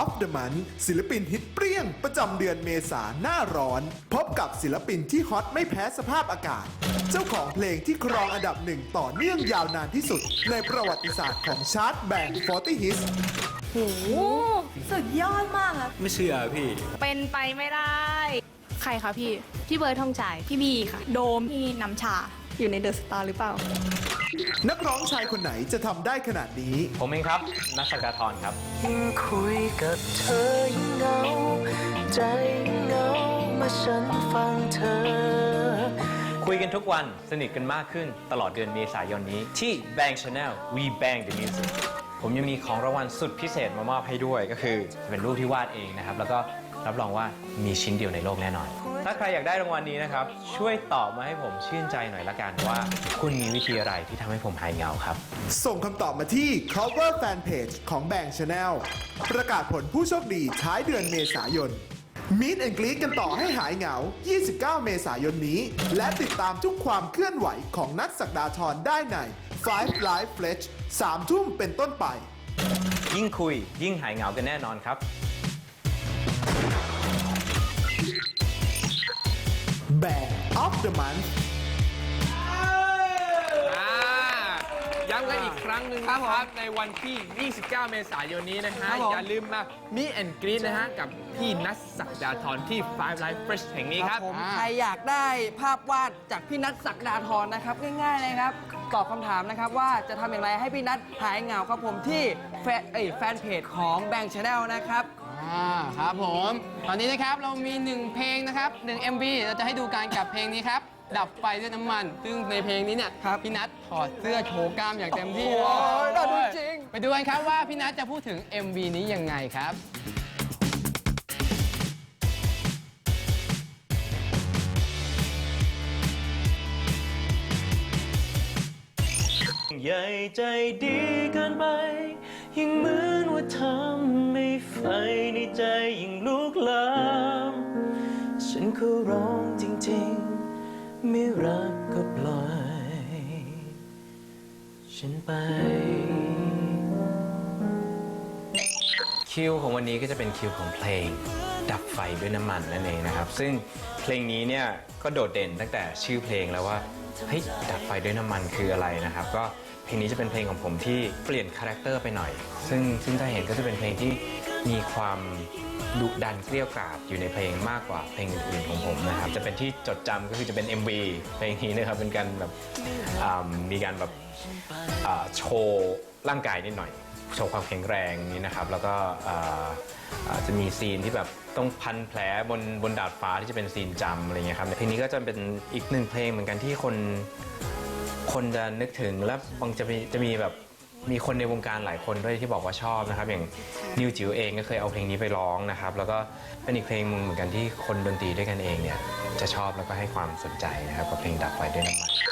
of the Month ศิลปินฮิตเปรี้ยง ประจำเดือนเมษาหน้าร้อน พบกับศิลปินที่ฮอตไม่แพ้สภาพอากาศ เจ้าของเพลงที่ครองอันดับหนึ่งต่อเนื่องยาวนานที่สุด ในประวัติศาสตร์ของชาร์ตแบง40 Hits โอ้สุดยอดมากครับไม่เชื่อพี่ เป็นไปไม่ได้ ใครคะพี่ พี่เบิร์ดทองจ่าย พี่บีค่ะ โดม พี่น้ำชา อยู่ในเดอะสตาร์หรือเปล่า นักร้องชายคนไหนจะทำได้ขนาดนี้ ผมเองครับนักสักดาทรครับ ยิ่งคุยกับเธอยิ่งเหงาใจยิ่งเหงาเมื่อฉันฟังเธอ คุยกันทุกวันสนิทกันมากขึ้นตลอดเดือนเมษายนนี้ ที่ Bang Channel We Bang the Music ผมยังมีของรางวัลสุดพิเศษมามอบให้ด้วยก็คือจะเป็นรูปที่วาดเองนะครับ แล้วก็ รับรองว่ามีชิ้นเดียวในโลกแน่นอน ถ้าใครอยากได้รางวัลนี้นะครับ ช่วยตอบมาให้ผมชื่นใจหน่อยละกันว่า คุณมีวิธีอะไรที่ทำให้ผมหายเหงาครับ ส่งคำตอบมาที่ cover fan page ของ Bang Channel ประกาศผลผู้โชคดีท้ายเดือนเมษายน Meet and Greet กันต่อให้หายเหงา 29 เมษายนนี้ และติดตามทุกความเคลื่อนไหวของนัทสักดาทรได้ใน Five Live Fletch 3ทุ่มเป็นต้นไป ยิ่งคุยยิ่งหายเหงากันแน่นอนครับ Bang of the Month อ่าย้ำกันอีกครั้งหนึ่งนะครับ ในวันที่ 29 เมษายนนี้นะฮะ ครับผม อย่าลืมมามีแอนกรีนนะฮะ กับพี่นัทศักดาธรที่ Five Life Fresh แห่งนี้ครับผมอ่าใครอยากได้ภาพวาดจากพี่นัทศักดาธรนะครับ ง่ายๆเลยครับตอบคำถามนะครับว่าจะทำอย่างไรให้พี่นัทหายเหงาครับผมที่แฟนเอ้ยแฟนเพจของแบงค์ชาแนลนะครับ อ่าครับผม ตอนนี้นะครับเรามีหนึ่งเพลงนะครับหนึ่ง MV เราจะให้ดูการกับเพลงนี้ครับ ดับไฟด้วยน้ำมัน ซึ่งในเพลงนี้เนี่ยครับพี่นัทถอดเสื้อโชว์กล้ามอย่างเต็มที่โอ้โหเลยน่าดูจริง ไปดูกันครับว่าพี่นัทจะพูดถึง MV นี้ยังไงครับ ใหญ่ใจดีเกินไป ยิ่งเหมือนว่าทำให้ไฟในใจยิ่งลุกลามฉันก็ร้องจริงๆ ไม่รักก็ปล่อย ฉันไป คิวของวันนี้ก็จะเป็นคิวของเพลง ดับไฟด้วยน้ำมันนั่นเองนะครับ ซึ่งเพลงนี้เนี่ยก็โดดเด่นตั้งแต่ชื่อเพลงแล้วว่าเฮ้ยดับไฟด้วยน้ำมันคืออะไรนะครับ ก็เพลงนี้จะเป็นเพลงของผมที่เปลี่ยนคาแรคเตอร์ไปหน่อย ซึ่งซึ่งถ้าเห็นก็จะเป็นเพลงที่มีความดุดันเกลี้ยวกราดอยู่ในเพลงมากกว่าเพลงอื่นๆของผมนะครับ จะเป็นที่จดจำก็คือจะเป็น MV เพลงนี้นะครับเป็นการแบบมีการแบบโชว์ร่างกายนิดหน่อย โชว์ความแข็งแรงนี้นะครับ แล้วก็จะมีซีนที่แบบ ต้องพันแผลบนบนดาดฟ้าที่จะเป็นซีนจำอะไรเงี้ยครับเพลงนี้ก็จะเป็นอีกหนึ่งเพลงเหมือนกันที่คนคนจะนึกถึงและบางจะมีจะมีแบบมีคนในวงการหลายคนด้วยที่บอกว่าชอบนะครับ อย่างนิวจิ๋วเองก็เคยเอาเพลงนี้ไปร้องนะครับ แล้วก็เป็นอีกเพลงหนึ่งเหมือนกันที่คนดนตรีด้วยกันเองเนี่ยจะชอบแล้วก็ให้ความสนใจนะครับกับเพลงดับไฟด้วยน้ำมัน